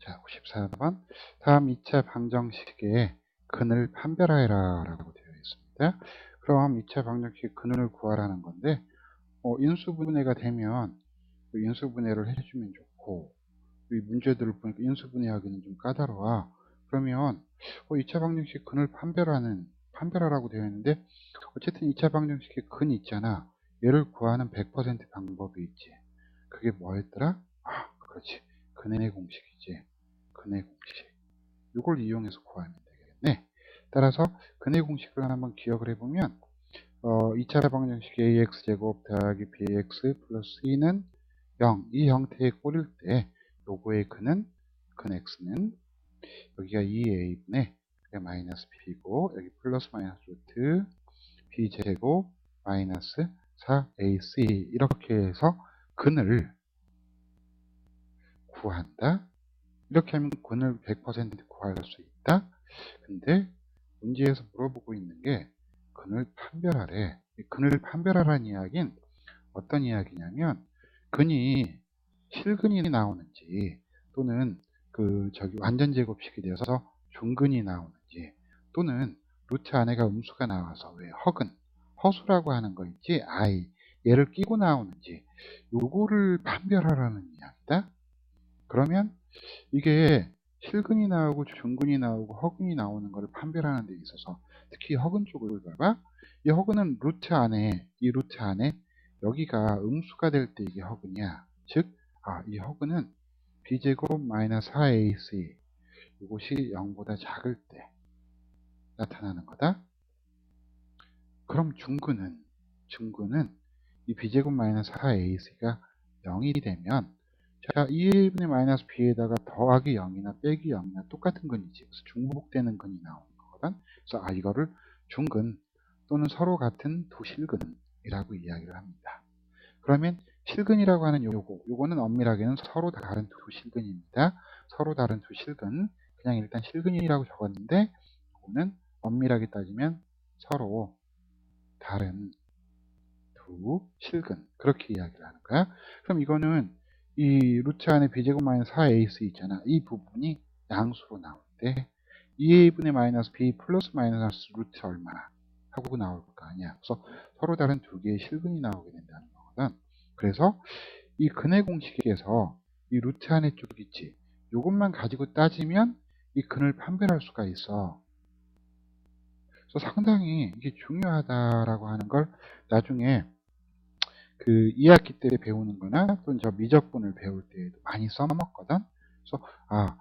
자, 54번. 다음 2차 방정식의 근을 판별하여라 라고 되어 있습니다. 그럼 2차 방정식의 근을 구하라는 건데, 어, 인수분해가 되면 그 인수분해를 해주면 좋고, 이 문제들을 보니까 인수분해하기는 좀 까다로워. 그러면 어, 2차 방정식 근을 판별하는 판별하라고 되어 있는데 어쨌든 2차 방정식의 근 있잖아. 얘를 구하는 100% 방법이 있지. 그게 뭐였더라? 아, 그렇지. 근의 공식이지. 이걸 이용해서 구하면 되겠네. 따라서 근의 공식을 한번 기억을 해보면 어, 2차 방정식 ax제곱 더하기 bx 플러스 2는 0. 이 형태의 꼴일 때 요거의 근은 근 x는 여기가 2a분의 마이너스 b고 여기 플러스 마이너스 루트 b제곱 마이너스 4ac 이렇게 해서 근을 구한다. 이렇게 하면 근을 100% 구할 수 있다. 근데 문제에서 물어보고 있는 게 근을 판별하래. 근을 판별하라는 이야기는 어떤 이야기냐면 근이 실근이 나오는지 또는 그 저기 완전 제곱식이 되어서 중근이 나오는지 또는 루트 안에가 음수가 나와서 왜 허근 허수라고 하는 거 있지 i 얘를 끼고 나오는지 요거를 판별하라는 이야기다. 그러면 이게 실근이 나오고 중근이 나오고 허근이 나오는 것을 판별하는 데 있어서 특히 허근 쪽을 봐봐. 이 허근은 루트 안에 이 루트 안에 여기가 음수가 될 때 이게 허근이야. 즉, 아, 이 허근은 b제곱 마이너스 4ac 이것이 0보다 작을 때 나타나는 거다. 그럼 중근은 중근은 이 b제곱 마이너스 4ac가 0이 되면 자, 2a분의 마이너스 b에다가 더하기 0이나 빼기 0이나 똑같은 근이지. 그래서 중복되는 근이 나오는 거거든. 그래서 아 이거를 중근 또는 서로 같은 두 실근이라고 이야기를 합니다. 그러면 실근이라고 하는 요거, 요거는 엄밀하게는 서로 다른 두 실근입니다. 서로 다른 두 실근. 그냥 일단 실근이라고 적었는데, 요거는 엄밀하게 따지면 서로 다른 두 실근. 그렇게 이야기를 하는 거야. 그럼 이거는 이 루트 안에 b제곱 마이너스 4ac 있잖아. 이 부분이 양수로 때 2a분의 마이너스 b 플러스 마이너스 루트 얼마나 하고 나올 거 아니야. 그래서 서로 다른 두 개의 실근이 나오게 된다는 거거든. 그래서 이 근의 공식에서 이 루트 안에 쪽 있지. 이것만 가지고 따지면 이 근을 판별할 수가 있어. 그래서 상당히 이게 중요하다라고 하는 걸 나중에 그 2학기 때 배우는 거나 또는 저 미적분을 배울 때에도 많이 써먹거든. 그래서 아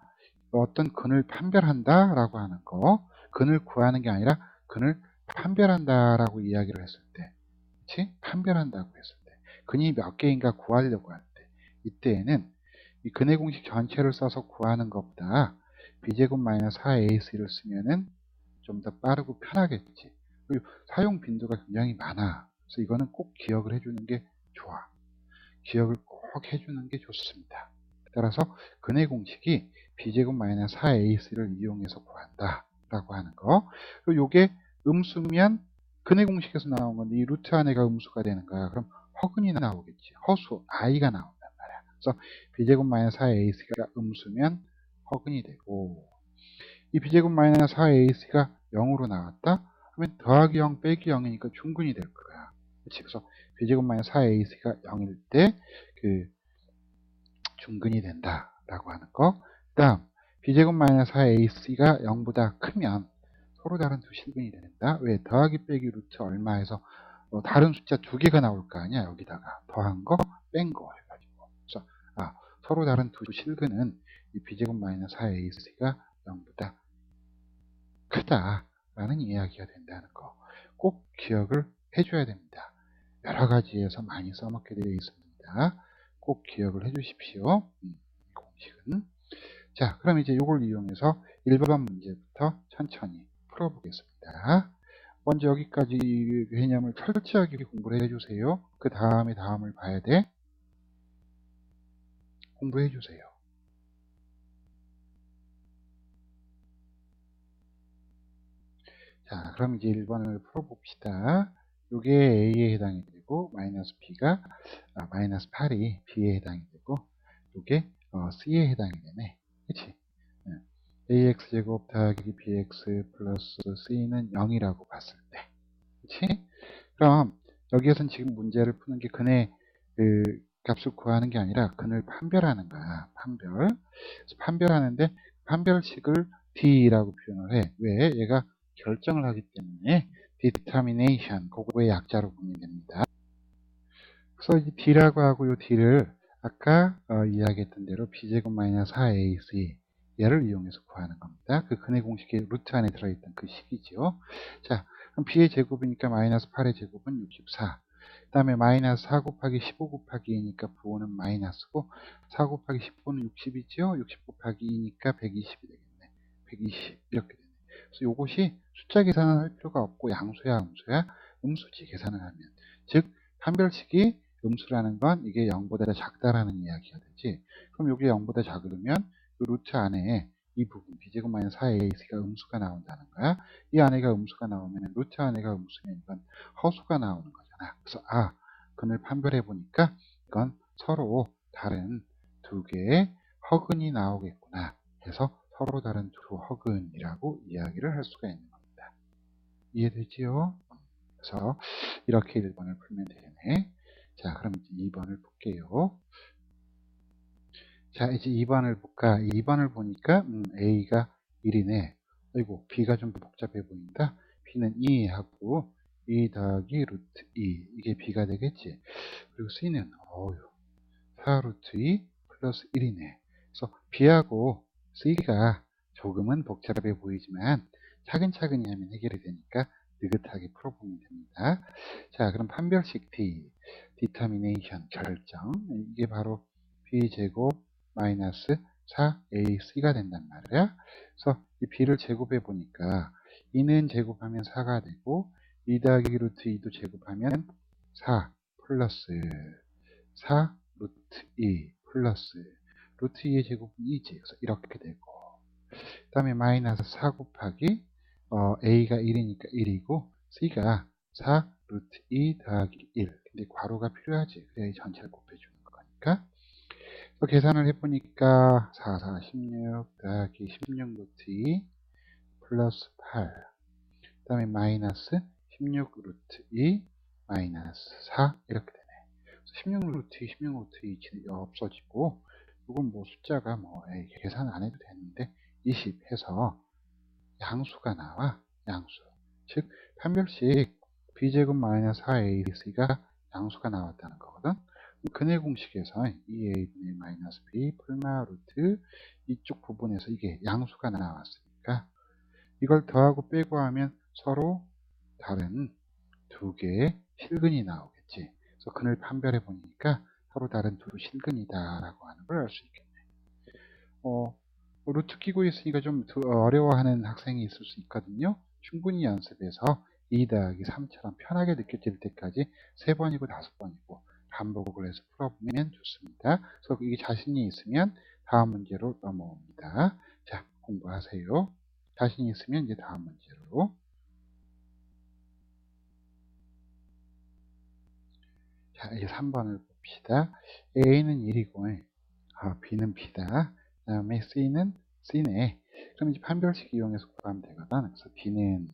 어떤 근을 판별한다 라고 하는 거 근을 구하는 게 아니라 근을 판별한다 라고 이야기를 했을 때 그치? 판별한다고 했을 때 근이 몇 개인가 구하려고 할 때 이때에는 이 근의 공식 전체를 써서 구하는 것보다 b제곱 마이너스 4ac를 쓰면은 좀 더 빠르고 편하겠지 그리고 사용 빈도가 굉장히 많아 그래서 이거는 꼭 기억을 해주는 게 좋아. 기억을 꼭 해주는 게 좋습니다. 따라서 근의 공식이 b제곱 마이너스 4ac를 이용해서 구한다 라고 하는 거. 요게 음수면 근의 공식에서 나온 건데 이 루트 안에가 음수가 되는 거야 그럼 허근이 나오겠지. 허수 i가 나온단 말이야. 그래서 b제곱 마이너스 4ac가 음수면 허근이 되고 이 b제곱 마이너스 4ac가 0으로 나왔다? 그러면 더하기 0 빼기 0이니까 중근이 될 거야 그렇지 그래서 b제곱 마이너스 4ac가 0일 때 그 중근이 된다 라고 하는 거. 그 다음, b제곱 마이너스 4ac가 0보다 크면 서로 다른 두 실근이 된다. 왜? 더하기 빼기 루트 얼마에서 어, 다른 숫자 두 개가 나올 거 아니야. 여기다가 더한 거, 뺀 거 해가지고. 그래서 아, 서로 다른 두 실근은 이 b제곱 마이너스 4ac가 0보다 크다라는 이야기가 된다는 거. 꼭 기억을 해줘야 됩니다. 여러 가지에서 많이 써먹게 되어 있습니다. 꼭 기억을 해 주십시오. 음. 공식은. 자, 그럼 이제 이걸 이용해서 1번 문제부터 천천히 풀어보겠습니다. 먼저 여기까지 개념을 철저하게 공부를 해주세요. 그 다음에 다음을 봐야 돼. 공부해 주세요. 자, 그럼 이제 1번을 풀어봅시다. 이게 A에 해당이 되고, 마이너스 B가, 아, 마이너스 8이 B에 해당이 되고, 이게 어, C에 해당이 되네. 그치? ax제곱 더하기 bx 플러스 c는 0이라고 봤을 때 그치? 그럼 여기에선 지금 문제를 푸는 게 근의 그 값을 구하는 게 아니라 근을 판별하는 거야 판별 판별하는데 판별식을 D라고 표현을 해 왜? 얘가 결정을 하기 때문에 determination 그거의 약자로 보면 됩니다 그래서 이 D라고 하고 요 D를 아까 어, 이야기했던 대로 b제곱 마이너스 4ac 얘를 이용해서 구하는 겁니다. 그 근의 공식의 루트 안에 들어있던 그 식이죠. 자, 그럼 b의 제곱이니까 마이너스 8의 제곱은 64. 그 다음에 마이너스 4 곱하기 15 곱하기 2니까 부호는 마이너스고 4 곱하기 15는 60이죠. 60 곱하기 2니까 120이 되겠네. 120 이렇게. 그 이것이 숫자 계산을 할 필요가 없고 양수야 음수야 음수지 계산을 하면 즉 판별식이 음수라는 건 이게 0보다 작다라는 이야기가 되지. 그럼 이게 0보다 작으면 그 루트 안에 이 부분 b제곱 마이너스 4ac가 음수가 나온다는 거야. 이 안에가 음수가 나오면 루트 안에가 음수면 이건 허수가 나오는 거잖아. 그래서 아 근을 판별해 보니까 이건 서로 다른 두 개의 허근이 나오겠구나 해서 서로 다른 두 허근이라고 이야기를 할 수가 있는 겁니다. 이해되지요? 그래서 이렇게 1번을 풀면 되네. 자, 그럼 이제 2번을 볼게요. 자, 이제 2번을 볼까? 2번을 보니까 음, A가 1이네. 아이고, B가 좀 복잡해 보인다. B는 2 하고 2 더하기 루트 2. 이게 B가 되겠지. 그리고 C는 어휴, 4 루트 2 플러스 1이네. 그래서 B하고 C가 조금은 복잡해 보이지만 차근차근히 하면 해결이 되니까 느긋하게 풀어보면 됩니다. 자, 그럼 판별식 D, determination, 결정. 이게 바로 B제곱 마이너스 4ac가 된단 말이야. 그래서 이 b를 제곱해 보니까 2는 제곱하면 4가 되고 2 더하기 루트 2도 제곱하면 4 플러스 4 루트 2 플러스 루트 2의 제곱은 2지. 그래서 이렇게 되고 그 다음에 마이너스 4 곱하기 어, a가 1이니까 1이고 c가 4 루트 2 더하기 1 근데 괄호가 필요하지. 그래야 전체를 곱해주는 거니까 또 계산을 해보니까 4, 4, 16 더하기 16 루트 2 플러스 8. 그 다음에 마이너스 16 루트 2 마이너스 4 이렇게 되네. 16 루트 2, 16 루트 2 없어지고 이건 뭐 숫자가 뭐 에이, 계산 안 해도 되는데 20 해서 양수가 나와 양수. 즉 판별식 b제곱 마이너스 4ac가 양수가 나왔다는 거거든. 근의 공식에서 2a분의 마이너스 b 풀마 루트 이쪽 부분에서 이게 양수가 나왔으니까 이걸 더하고 빼고 하면 서로 다른 두 개의 실근이 나오겠지. 그래서 근을 판별해 보니까 서로 다른 두 실근이다 라고 하는 걸 알 수 있겠네. 어, 뭐 루트 끼고 있으니까 좀 어려워하는 학생이 있을 수 있거든요. 충분히 연습해서 2 더하기 3처럼 편하게 느껴질 때까지 3번이고 5번이고 반복을 해서 풀어보면 좋습니다. 그래서 이게 자신이 있으면 다음 문제로 넘어옵니다. 자, 공부하세요. 자신이 있으면 이제 다음 문제로. 자, 이제 3번을 봅시다. A는 1이고, 아, B는 B다. 그 다음에 C는 C네. 그럼 이제 판별식 이용해서 구하면 되거든. 그래서 B는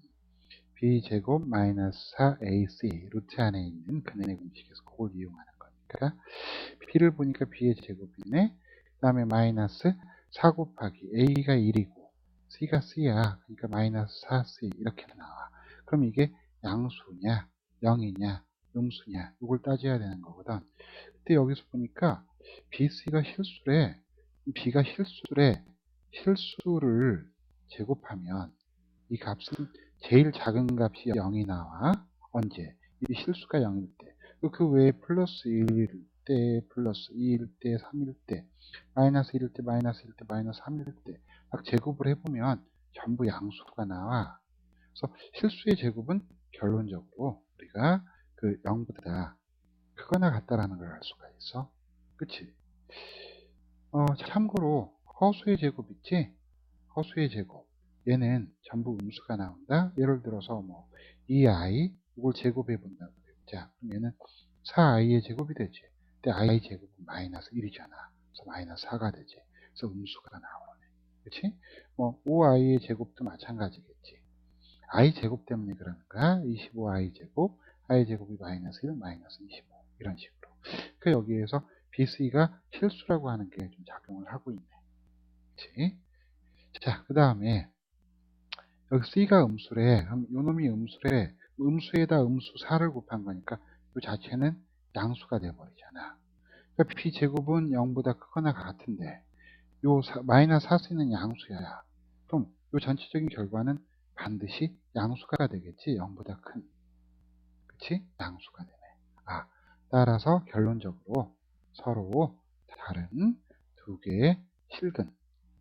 b제곱 마이너스 4ac 루트 안에 있는 근의 공식에서 그걸 이용하는 거니까 b를 보니까 b의 제곱이네 그 다음에 마이너스 4 곱하기 a가 1이고 c가 c야 그러니까 마이너스 4c 이렇게 나와 그럼 이게 양수냐 0이냐 음수냐 이걸 따져야 되는 거거든 그때 여기서 보니까 bc가 실수래 b가 실수래 실수를 제곱하면 이 값은 제일 작은 값이 0이 나와. 언제? 이 실수가 0일 때. 그 외에 플러스 1일 때, 플러스 2일 때, 3일 때, 마이너스 1일 때, 마이너스 1일 때, 마이너스 3일 때, 막 제곱을 해보면 전부 양수가 나와. 그래서 실수의 제곱은 결론적으로 우리가 그 0보다 크거나 같다라는 걸 알 수가 있어. 그치? 어, 참고로 허수의 제곱 있지? 허수의 제곱. 얘는 전부 음수가 나온다. 예를 들어서 뭐 2i 이걸 제곱해 본다고 자, 그럼 얘는 4i의 제곱이 되지. 근데 i 제곱은 마이너스 1이잖아. 그래서 마이너스 4가 되지. 그래서 음수가 나오네. 그치? 뭐 5i의 제곱도 마찬가지겠지. i 제곱 때문에 그러는 거야. 25i 제곱, i 제곱이 마이너스 1, 마이너스 25 이런 식으로. 그 여기에서 BC가 실수라고 하는 게 좀 작용을 하고 있네. 그치? 자, 그 다음에 여기 C가 음수래. 그럼 요 놈이 음수래. 음수에다 음수 4를 곱한 거니까 이 자체는 양수가 돼버리잖아. 그러니까 B제곱은 0보다 크거나 같은데 요 사- 마이너스 4C는 양수야. 그럼 요 전체적인 결과는 반드시 양수가 되겠지. 0보다 큰. 그치? 양수가 되네. 아, 따라서 결론적으로 서로 다른 두 개의 실근.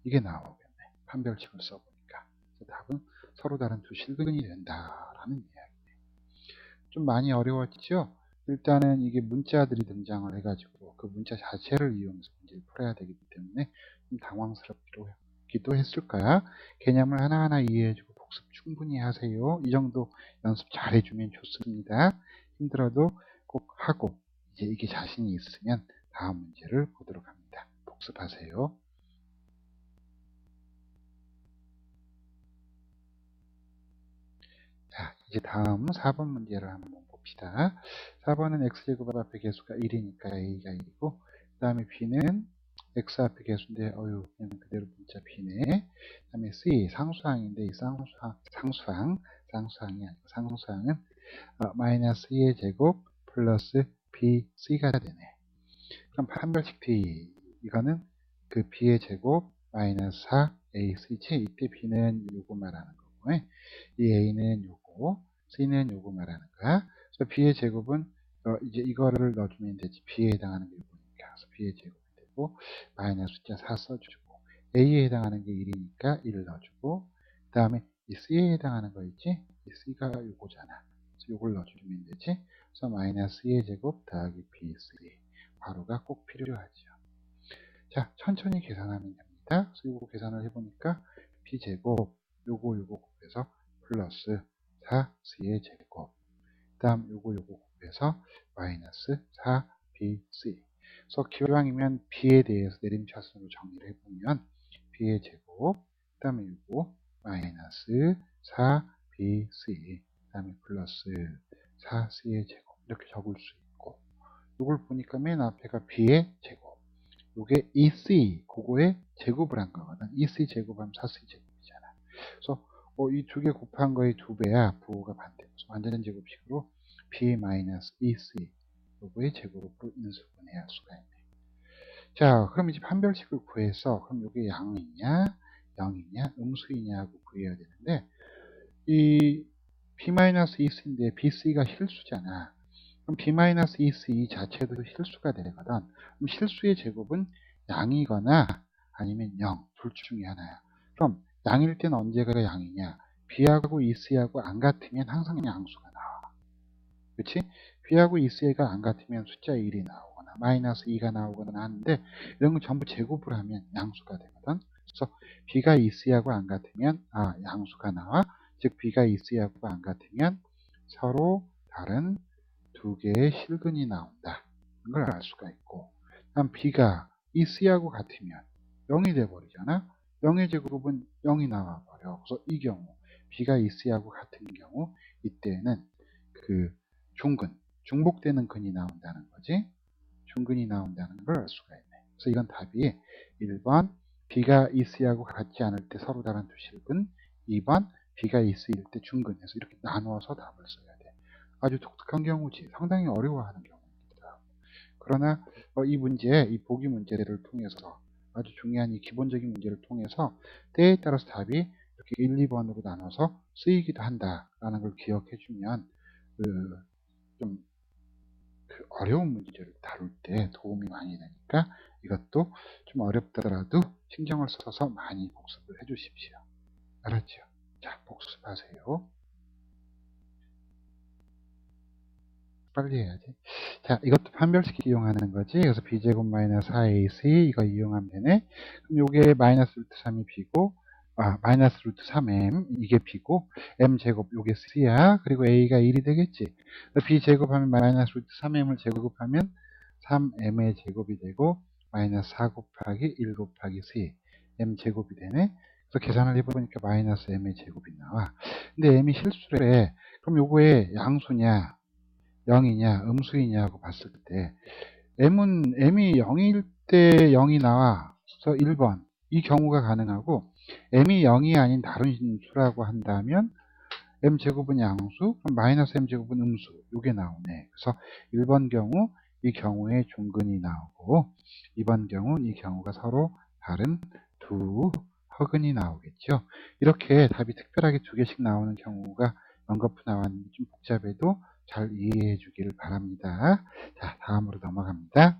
이게 나오겠네. 판별식을 써보니까. 그래서 답은 서로 다른 두 실근이 된다라는 이야기네. 좀 많이 어려웠죠? 일단은 이게 문자들이 등장을 해가지고 그 문자 자체를 이용해서 문제를 풀어야 되기 때문에 좀 당황스럽기도 했을 거야. 개념을 하나하나 이해해주고 복습 충분히 하세요. 이 정도 연습 잘 해주면 좋습니다. 힘들어도 꼭 하고 이제 이게 자신이 있으면 다음 문제를 보도록 합니다. 복습하세요. 자, 이제 다음 4번 문제를 한번 봅시다. 4번은 x제곱 앞에 개수가 1이니까 a가 1이고 그 다음에 b는 x 앞에 개수인데 어유 그냥 그대로 문자 b네. 그 다음에 c 상수항인데 이 상수항, 상수항, 상수항이 아니고 상수항은 어, 마이너스 2의 제곱 플러스 bc가 되네. 그럼 판별식 b 이거는 그 b의 제곱 마이너스 4ac지 이때 b는 요거 말하는 거고 이 a는 요거 c는 요거 말하는 거야. 그래서 b의 제곱은 어, 이제 이거를 넣어주면 되지 b에 해당하는 게 요거니까 그래서 b의 제곱 이 되고 마이너스 숫자 4 써주고 a에 해당하는 게 1이니까 1을 넣어주고 그 다음에 이 c에 해당하는 거 있지? 이 c가 요거잖아. 그래서 요걸 넣어주면 되지. 그래서 마이너스 2의 제곱 더하기 b3 바로가 꼭 필요하죠. 자, 천천히 계산하면 됩니다. 그래서 요거 계산을 해보니까 b제곱 요거 요거 곱해서 플러스 4c의 제곱 그 다음 요거 요거 곱해서 마이너스 4bc 그래서 기왕이면 b에 대해서 내림차순으로 정리를 해보면 b의 제곱 그 다음에 요거 마이너스 4bc 그 다음에 플러스 4c의 제곱. 이렇게 적을 수 있고 요걸 보니까 맨 앞에가 b의 제곱. 요게 EC 그거에 제곱을 한 거거든. EC 제곱하면 4C 제곱이잖아. 그래서 어, 이두 개 곱한 거의 두 배야 부호가 반대고 완전한 제곱식으로 B-EC 요거의 제곱으로 인수분해할 수가 있네 자 그럼 이제 판별식을 구해서 그럼 요게 양이냐 0이냐 음수이냐고 구해야 되는데 이 B-EC인데 BC가 실수잖아 그럼 B-EC 자체도 실수가 되거든. 그럼 실수의 제곱은 양이거나 아니면 0, 둘 중에 하나야. 그럼 양일 때는 언제가 양이냐? B하고 EC하고 안 같으면 항상 양수가. 그치? B하고 EC가 안 같으면 숫자 1이 나오거나 마이너스 2가 나오거나 하는데 이런 거 전부 제곱을 하면 양수가 되거든. 그래서 B가 EC하고 안 같으면 아 양수가 나와. 즉 B가 EC하고 안 같으면 서로 다른 두 개의 실근이 나온다. 걸알 수가 있고 다음 B가 이 C하고 같으면 0이 돼버리잖아. 0의 제곱은 0이 나와버려. 그래서 이 경우 B가 이 C하고 같은 경우 이때는 그 중근, 중복되는 근이 나온다는 거지. 중근이 나온다는 걸 알 수가 있네. 그래서 이건 답이 1번 B가 이 C하고 같지 않을 때 서로 다른 두 실근 2번 B가 이 C일 때 중근해서 이렇게 나누어서 답을 써야 돼. 아주 독특한 경우지 상당히 어려워하는 경우입니다. 그러나 어, 이 문제, 이 보기 문제를 통해서 아주 중요한 이 기본적인 문제를 통해서 때에 따라서 답이 이렇게 1, 2번으로 나눠서 쓰이기도 한다라는 걸 기억해 주면 그 좀 그 어려운 문제를 다룰 때 도움이 많이 되니까 이것도 좀 어렵더라도 신경을 써서 많이 복습을 해 주십시오. 알았죠? 자, 복습하세요. 빨리 해야지. 자, 이것도 판별식 이용하는 거지. 그래서 b제곱 마이너스 4ac 이거 이용하면 되네. 그럼 요게 마이너스 루트 3이 b고, 아, 마이너스 루트 3m 이게 b고, m제곱 요게 c야. 그리고 a가 1이 되겠지. b제곱하면 마이너스 루트 3m을 제곱하면 3m의 제곱이 되고, 마이너스 4 곱하기 1 곱하기 c. m 제곱이 되네. 그래서 계산을 해보니까 마이너스 m의 제곱이 나와. 근데 m이 실수래. 그럼 요거에 양수냐, 0이냐, 음수이냐고 봤을 때 m은 m이 0일 때 0이 나와. 그래서 1번. 이 경우가 가능하고 m이 0이 아닌 다른 수라고 한다면 m 제곱은 양수, 마이너스 m 제곱은 음수. 요게 나오네. 그래서 1번 경우 이 경우에 중근이 나오고 2번 경우 이 경우가 서로 다른 두 허근이 나오겠죠. 이렇게 답이 특별하게 두 개씩 나오는 경우가 연거푸 나왔는데 좀 복잡해도 잘 이해해 주기를 바랍니다. 자, 다음으로 넘어갑니다.